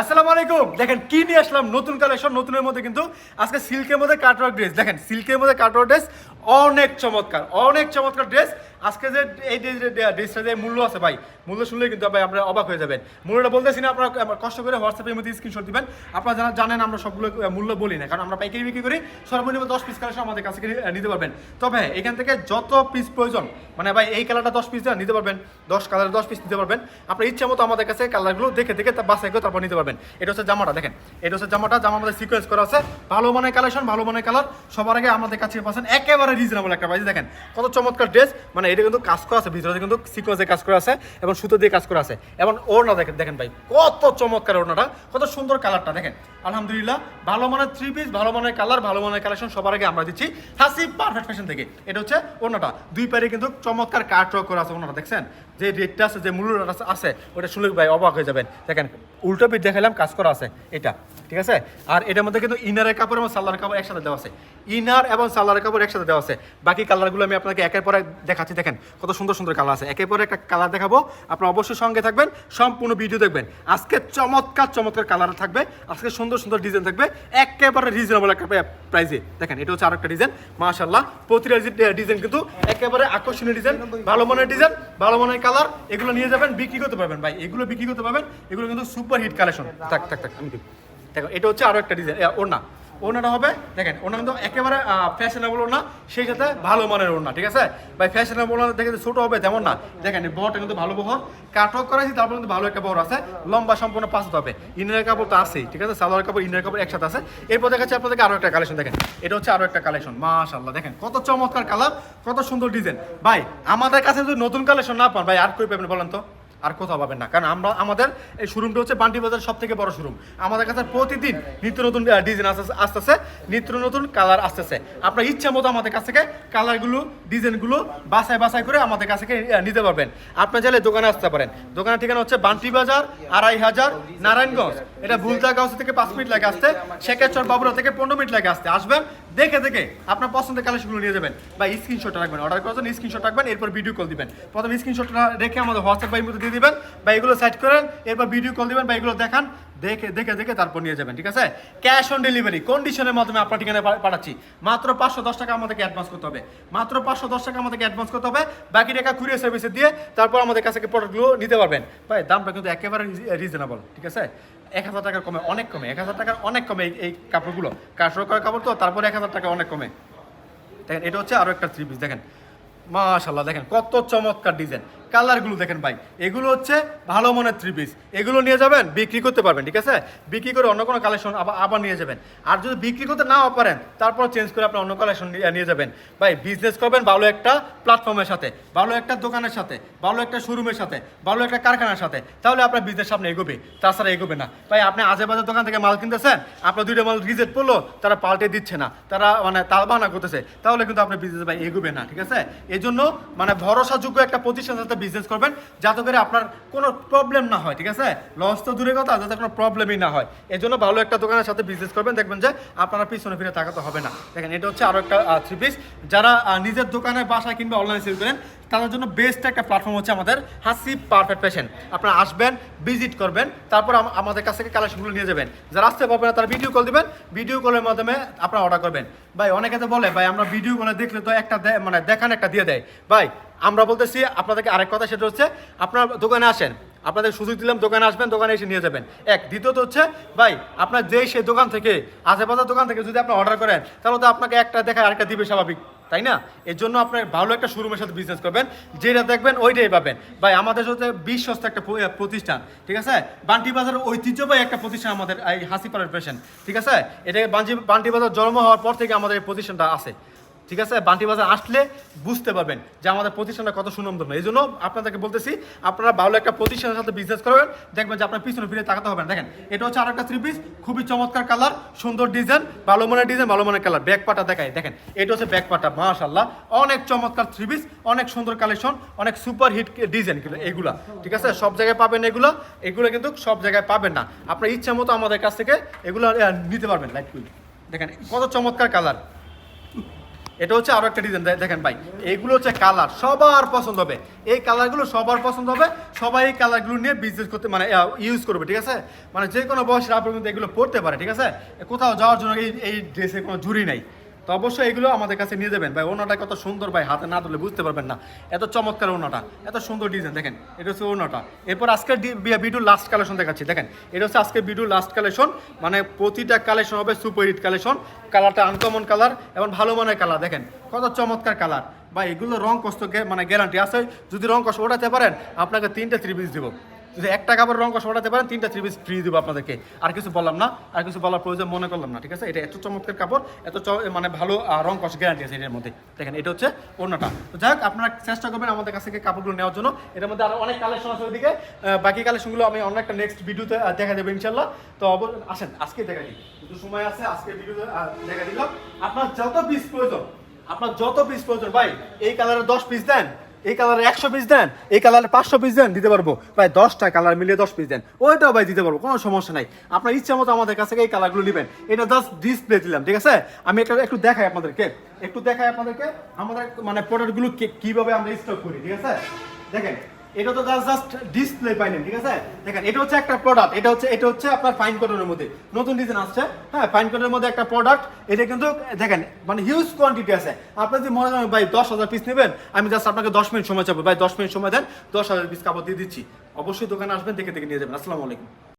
আসসালামু আলাইকুম। দেখেন, কি নিয়ে আসলাম? নতুন কালেকশন নতুনের মধ্যে কিন্তু আজকে সিল্কের মধ্যে কাটওয়ার্ক ড্রেস দেখেন সিল্কের মধ্যে কাটওয়ার্ক ড্রেস অনেক চমৎকার অনেক চমৎকার ড্রেস আজকে যে এই ড্রেসটা যে মূল্য আছে ভাই, মূল্য শুনলে কিন্তু ভাই আপনারা অবাক হয়ে যাবেন। মূল্যটা বলতেছি না, আপনারা কষ্ট করে হোয়াটসঅ্যাপের মধ্যে স্ক্রিনশট দিবেন। আপনারা যারা জানেন, আমরা সবগুলো মূল্য বলি না, কারণ আমরা পাইকারি বিক্রি করি, সর্বনিম্ন দশ পিস কালেকশন আমাদের কাছে নিতে পারবেন। তবে এখান থেকে যত পিস প্রয়োজন মানে ভাই, এই কালারটা দশ পিস নিতে পারবেন, দশ কালার দশ পিস নিতে পারবেন। আপনার ইচ্ছা মতো আমাদের কাছে কালারগুলো দেখে দেখে তা করে তারপর নিতে পারবেন। এটা হচ্ছে জামাটা, দেখেন। এটা হচ্ছে জামাটা, জামা আমাদের সিকোয়েন্স করা আছে। ভালো মানের কালেকশন ভালো মানের কালার সবার আগে আমাদের কাছে পাচ্ছেন একেবারে রিজনেবল একটা প্রাইস দেখেন। কত চমৎকার ড্রেস মানে এটা কিন্তু কাজ করা আছে, ভিতরে কিন্তু সিকোয়েন্সে কাজ করা আছে এবং সুতো দিয়ে কাজ করা আছে। এবং ওড়না দেখেন দেখেন ভাই, কত চমৎকার ওড়নাটা, কত সুন্দর কালারটা দেখেন। আলহামদুলিল্লাহ, ভালো মানের থ্রি পিস ভালো মানের কালার ভালো মানের কালেকশন সবার আগে আমরা দিচ্ছি হাসি পারফেক্ট ফ্যাশন থেকে। এটা হচ্ছে ওড়নাটা। দুই পারে কিন্তু চমৎকার কাট করা আছে ওড়নাটা, দেখছেন? যে রেটটা আছে, যে মূল্যটা আছে- ওটা শুনলে ভাই অবাক হয়ে যাবেন। দেখেন, উল্টো পিঠ দেখালাম কাজ করা আছে, এটা, ঠিক আছে? আর এটার মধ্যে কিন্তু ইনারের কাপড় এবং সালোয়ার কাপড় একসাথে দেওয়া আছে। ইনার এবং সালোয়ার কাপড় একসাথে দেওয়া আছে। বাকি কালারগুলো আমি আপনাকে একের পর দেখাচ্ছি। দেখেন, কত সুন্দর সুন্দর কালার আছে। একের পর একটা কালার দেখাবো। আপনারা অবশ্যই সঙ্গে থাকবেন, সম্পূর্ণ ভিডিও দেখবেন। আজকে চমৎকার চমৎকার কালার থাকবে। আজকে সুন্দর সুন্দর ডিজাইন থাকবে। একেবারে রিজনেবল একটা প্রাইসে দেখেন, এটা হচ্ছে আরেকটা ডিজাইন মাশাল্লাহ প্রতিটা ডিজাইন কিন্তু একেবারে আকর্ষণীয় ডিজাইন ভালো মনের ডিজাইন ভালো মনের কালার এগুলো নিয়ে যাবেন বিক্রি করতে পারবেন ভাই। এগুলো বিক্রি করতে পারবেন এগুলো কিন্তু সুপার হিট কালেকশন থাক থাক থাক, আমি দেখো, এটা হচ্ছে আরও একটা ডিজাইন ওড়না। ওড়নাটা হবে। দেখেন, ওড়না কিন্তু একেবারে ফ্যাশনেবল ওড়না, সেই সাথে ভালো মানের ওড়না, ঠিক আছে? ভাই ফ্যাশনেবল ওড়না দেখে ছোট হবে তেমন না। দেখেন বহরটা কিন্তু ভালো বহর। কাটক করেছি তারপর কিন্তু ভালো একটা বহর আছে। লম্বা সম্পূর্ণ পাঁচ হবে। ইনারের কাপড় তো আছেই, ঠিক আছে? সালোয়ার কাপড়, ইনারের কাপড় একসাথে আছে। এরপর দেখাচ্ছি আপনাদেরকে আরও একটা কালেকশন দেখেন। এটা হচ্ছে আরও একটা কালেকশন মাশাল্লাহ দেখেন, কত চমৎকার কালার কত সুন্দর ডিজাইন ভাই, আমাদের কাছে যদি নতুন কালেকশন না পান, ভাই, আর কই পাবেন বলেন তো? আর কোথাও পাবেন না। কারণ আমরা আমাদের এই শোরুমটা হচ্ছে বান্টি বাজার সব থেকে বড় শোরুম আমাদের কাছে প্রতিদিন নিত্য নতুন ডিজাইন আসতে আসতেছে, নিত্য নতুন কালার আসতেছে। আপনার ইচ্ছা মতো আমাদের কাছ থেকে কালারগুলো ডিজাইনগুলো বাছাই বাছাই করে আমাদের কাছ থেকে নিতে পারবেন। আপনি চাইলে দোকানে আসতে পারেন। দোকানের ঠিকানা হচ্ছে বান্টি বাজার, আড়াই হাজার, নারায়ণগঞ্জ। এটা ভুলতাগাঁও থেকে পাঁচ মিনিট লাগে আসতে শেখেরচর বাবুরা থেকে পনেরো মিনিট লাগে আসতে। আসবেন, দেখে দেখে আপনার পছন্দের কালেকশনগুলো নিয়ে যাবেন। বা স্ক্রিনশট রাখবেন অর্ডার করার জন্য স্ক্রিনশট রাখবেন, এরপর ভিডিও কল দিবেন। প্রথম স্ক্রিনশটটা রেখে আমাদের হোয়াটসঅ্যাপ বা মধ্যে দিবেন, বা এগুলো সাইড করেন, এরপর ভিডিও কল দিবেন, বা এগুলো দেখান, দেখে দেখে দেখে তারপর নিয়ে যাবেন, ঠিক আছে? ক্যাশ অন ডেলিভারি কন্ডিশনের মাধ্যমে আপনার ঠিকানায় পাঠাচ্ছি। মাত্র পাঁচশো দশ টাকা আমাদেরকে অ্যাডভান্স করতে হবে। মাত্র পাঁচশো দশ টাকা আমাদেরকে অ্যাডভান্স করতে হবে। বাকি টাকা কুরিয়ার সার্ভিসে দিয়ে তারপর আমাদের কাছে প্রোডাক্টগুলো নিতে পারবেন। ভাই, দামটা কিন্তু একেবারে রিজনেবল ঠিক আছে? এক হাজার টাকার কমে অনেক কমে, এক হাজার টাকার অনেক কমে এই- কাপড়গুলো। কাশো কাপড় তো? তারপরে এক হাজার টাকা অনেক কমে। দেখেন, এটা হচ্ছে আরও একটা থ্রি পিস দেখেন। মাশাল্লাহ দেখেন, কত চমৎকার ডিজাইন কালারগুলো দেখেন ভাই। এগুলো হচ্ছে ভালো মনের থ্রি পিস এগুলো নিয়ে যাবেন, বিক্রি করতে পারবেন, ঠিক আছে? বিক্রি করে অন্য কোনো কালেকশন আবার আবার নিয়ে যাবেন। আর যদি বিক্রি করতে নাও পারেন, তারপর চেঞ্জ করে আপনি অন্য কালেকশন নিয়ে যাবেন। ভাই বিজনেস করবেন ভালো একটা প্ল্যাটফর্মের সাথে, ভালো একটা দোকানের সাথে, ভালো একটা শোরুমের সাথে, ভালো একটা কারখানার সাথে। তাহলে আপনার বিজনেস সামনে এগোবে, তাছাড়া এগোবে না। ভাই, আপনি আজে বাজার দোকান থেকে মাল কিনতেছেন, আপনার দুইটা মাল রিজেক্ট পড়ল তারা পাল্টে দিচ্ছে না। তারা মানে তালবানা করতেছে। তাহলে কিন্তু আপনার বিজনেস ভাই এগোবে না, ঠিক আছে? এই জন্য মানে ভরসাযোগ্য একটা প্রতিষ্ঠান সাথে বিজনেস করবেন, যাতে করে আপনার কোনো প্রবলেম না হয়, ঠিক আছে? লস তো দূরে কথা, যাতে কোনো প্রবলেমই না হয়। এই জন্য ভালো একটা দোকানের সাথে বিজনেস করবেন, দেখবেন যে আপনারা পিছনে ফিরে তাকাতে হবে না। দেখেন, এটা হচ্ছে আরও একটা থ্রি পিস যারা নিজের দোকানে, বাসায় কিংবা অনলাইনে সেল করেন, তাদের জন্য বেস্ট একটা প্ল্যাটফর্ম হচ্ছে আমাদের হাসি পারফেক্ট ফ্যাশন আপনারা আসবেন ভিজিট করবেন, তারপর আমাদের কাছ থেকে কালেকশনগুলো নিয়ে যাবেন। যারা আসতে পারবেন তারা ভিডিও কল দিবেন। ভিডিও কলের মাধ্যমে আপনারা অর্ডার করবেন। ভাই, অনেকে তো বলে, ভাই, আমরা ভিডিও কলে দেখলে তো একটা মানে দেখান একটা দিয়ে দেয়। ভাই আমরা বলতেছি আপনাদেরকে আরেক কথা, সেটা হচ্ছে আপনার দোকানে আসেন, আপনাদের সুযোগ দিলাম, দোকানে আসবেন, দোকানে এসে নিয়ে যাবেন। এক। দ্বিতীয়ত হচ্ছে, ভাই, আপনার যেই সেই দোকান থেকে, আশেপাশের দোকান থেকে যদি আপনি অর্ডার করেন, তাহলে তো আপনাকে একটা দেখা আরেকটা দিবে স্বাভাবিক, তাই না? এর জন্য আপনার ভালো একটা শোরুমের সাথে বিজনেস করবেন, যেটা দেখবেন ওইটাই পাবেন। ভাই, আমাদের সাথে বিশ্বস্ত একটা প্রতিষ্ঠান, ঠিক আছে? বান্টি বাজার ঐতিহ্যবাহী একটা প্রতিষ্ঠান আমাদের এই হাসিপাড়ার পেশেন্ট ঠিক আছে? এটা বান্টি বান্টি বাজার জন্ম হওয়ার পর থেকে আমাদের এই প্রতিষ্ঠানটা আছে। ঠিক আছে? বান্টি বাজার আসলে বুঝতে পারবেন যে আমাদের প্রতিষ্ঠানটা কত সুনন্দন এই জন্য আপনাদেরকে বলতেছি, আপনারা ভালো একটা প্রতিষ্ঠানের সাথে বিজনেস করবেন, দেখবেন যে আপনার পিছনে ফিরে তাকাতে হবে দেখেন, এটা হচ্ছে আরেকটা থ্রি পিস খুবই চমৎকার কালার সুন্দর ডিজাইন ভালো মনের ডিজাইন ভালো মনের কালার ব্যাক পাটা দেখায় দেখেন, এটা হচ্ছে ব্যাক পাটা মাশাল্লাহ অনেক চমৎকার থ্রি পিস অনেক সুন্দর কালেকশন অনেক সুপার হিট ডিজাইন কিন্তু এগুলা, ঠিক আছে? সব জায়গায় পাবেন এগুলো এগুলো কিন্তু সব জায়গায় পাবেন না। আপনার ইচ্ছা মতো আমাদের কাছ থেকে এগুলো নিতে পারবেন লাইট দেখেন, কত চমৎকার কালার এটা হচ্ছে আরও একটা ডিজাইন দেখেন ভাই এইগুলো হচ্ছে কালার সবার পছন্দ হবে। এই কালারগুলো সবার পছন্দ হবে, সবাই এই কালারগুলো নিয়ে বিজনেস করতে মানে ইউজ করবে, ঠিক আছে? মানে যে কোনো বয়সের আপনার এগুলো পড়তে পারে, ঠিক আছে? কোথাও যাওয়ার জন্য এই এই ড্রেসের কোনো জুরি নাই। তো অবশ্যই এগুলো আমাদের কাছে নিয়ে যাবেন। ভাই ওনাটা কত সুন্দর ভাই, হাতে না ধরলে বুঝতে পারবেন না। এত চমৎকার ওনাটা এত সুন্দর ডিজাইন দেখেন, এটা হচ্ছে ওনাটা এরপর আজকের ভিডিও লাস্ট কালেকশন দেখাচ্ছি, দেখেন, এটা হচ্ছে আজকের ভিডিও লাস্ট কালেকশন মানে প্রতিটা কালেকশন হবে সুপার হিট কালেকশন কালারটা আনকমন কালার এবং ভালো মানের কালার দেখেন, কত চমৎকার কালার বা এগুলো রং কষ্ট মানে গ্যারান্টি আছে, যদি রং কষ্ট ওঠাতে পারেন, আপনাকে তিনটে থ্রি পিস দেবো। যদি একটা কাপড় রং কষ্ট ওঠাতে পারেন, তিনটা থ্রি পিস ফ্রি দেবো আপনাদেরকে। আর কিছু বললাম না, আর কিছু বলার প্রয়োজন মনে করলাম না, ঠিক আছে? এটা এত চমৎকার কাপড়, এত মানে ভালো রং কষ্ট গ্যারান্টি আছে এটার মধ্যে। দেখেন, এটা হচ্ছে অন্যটা তো যাই হোক, আপনারা চেষ্টা করবেন আমাদের কাছ থেকে কাপড়গুলো নেওয়ার জন্য। এটার মধ্যে আরও অনেক কালেকশন আছে ওইদিকে। বাকি কালেকশনগুলো আমি অন্য একটা নেক্সট ভিডিওতে দেখা দেবো ইনশাল্লাহ তো আসেন, আজকে দেখা দিই। একটু সময় আছে, আজকে ভিডিওতে দেখা দিলাম। আপনার যত পিস প্রয়োজন, আপনার যত পিস প্রয়োজন, ভাই, এই কালারের দশ পিস দেন। এই কালারে একশো পিস দেন, এই কালারে পাঁচশো পিস দেন, দিতে পারব। প্রায় দশটা কালার মিলিয়ে দশ পিস দেন। ওইটাও ভাই দিতে পারব, কোনো সমস্যা নাই। আপনার ইচ্ছা মতো আমাদের কাছে এই কালারগুলো নেবেন। এটা জাস্ট ডিসপ্লে দিলাম, ঠিক আছে? আমি এটা একটু দেখাই আপনাদেরকে। একটু দেখাই আপনাদেরকে আমাদের মানে প্রোডাক্টগুলো কীভাবে আমরা স্টক করি, ঠিক আছে? দেখেন এটা তো জাস্ট ডিসপ্লে পাইলেন, ঠিক আছে? দেখেন, এটা হচ্ছে একটা প্রোডাক্ট এটা হচ্ছে এটা হচ্ছে আপনার ফাইন কটনের মধ্যে। নতুন ডিজাইন আসছে হ্যাঁ ফাইন কটনের মধ্যে একটা প্রোডাক্ট এটা কিন্তু, দেখেন মানে হিউজ কোয়ান্টিটি আছে। আপনি যদি মনে করেন, ভাই, দশ হাজার পিস নেবেন, আমি জাস্ট আপনাকে দশ মিনিট সময় চাবো। ভাই, দশ মিনিট সময় দেন, দশ হাজার পিস কাপড় দিয়ে দিচ্ছি। অবশ্যই দোকানে আসবেন দেখে দেখে নিয়ে যাবেন। আসসালামু আলাইকুম।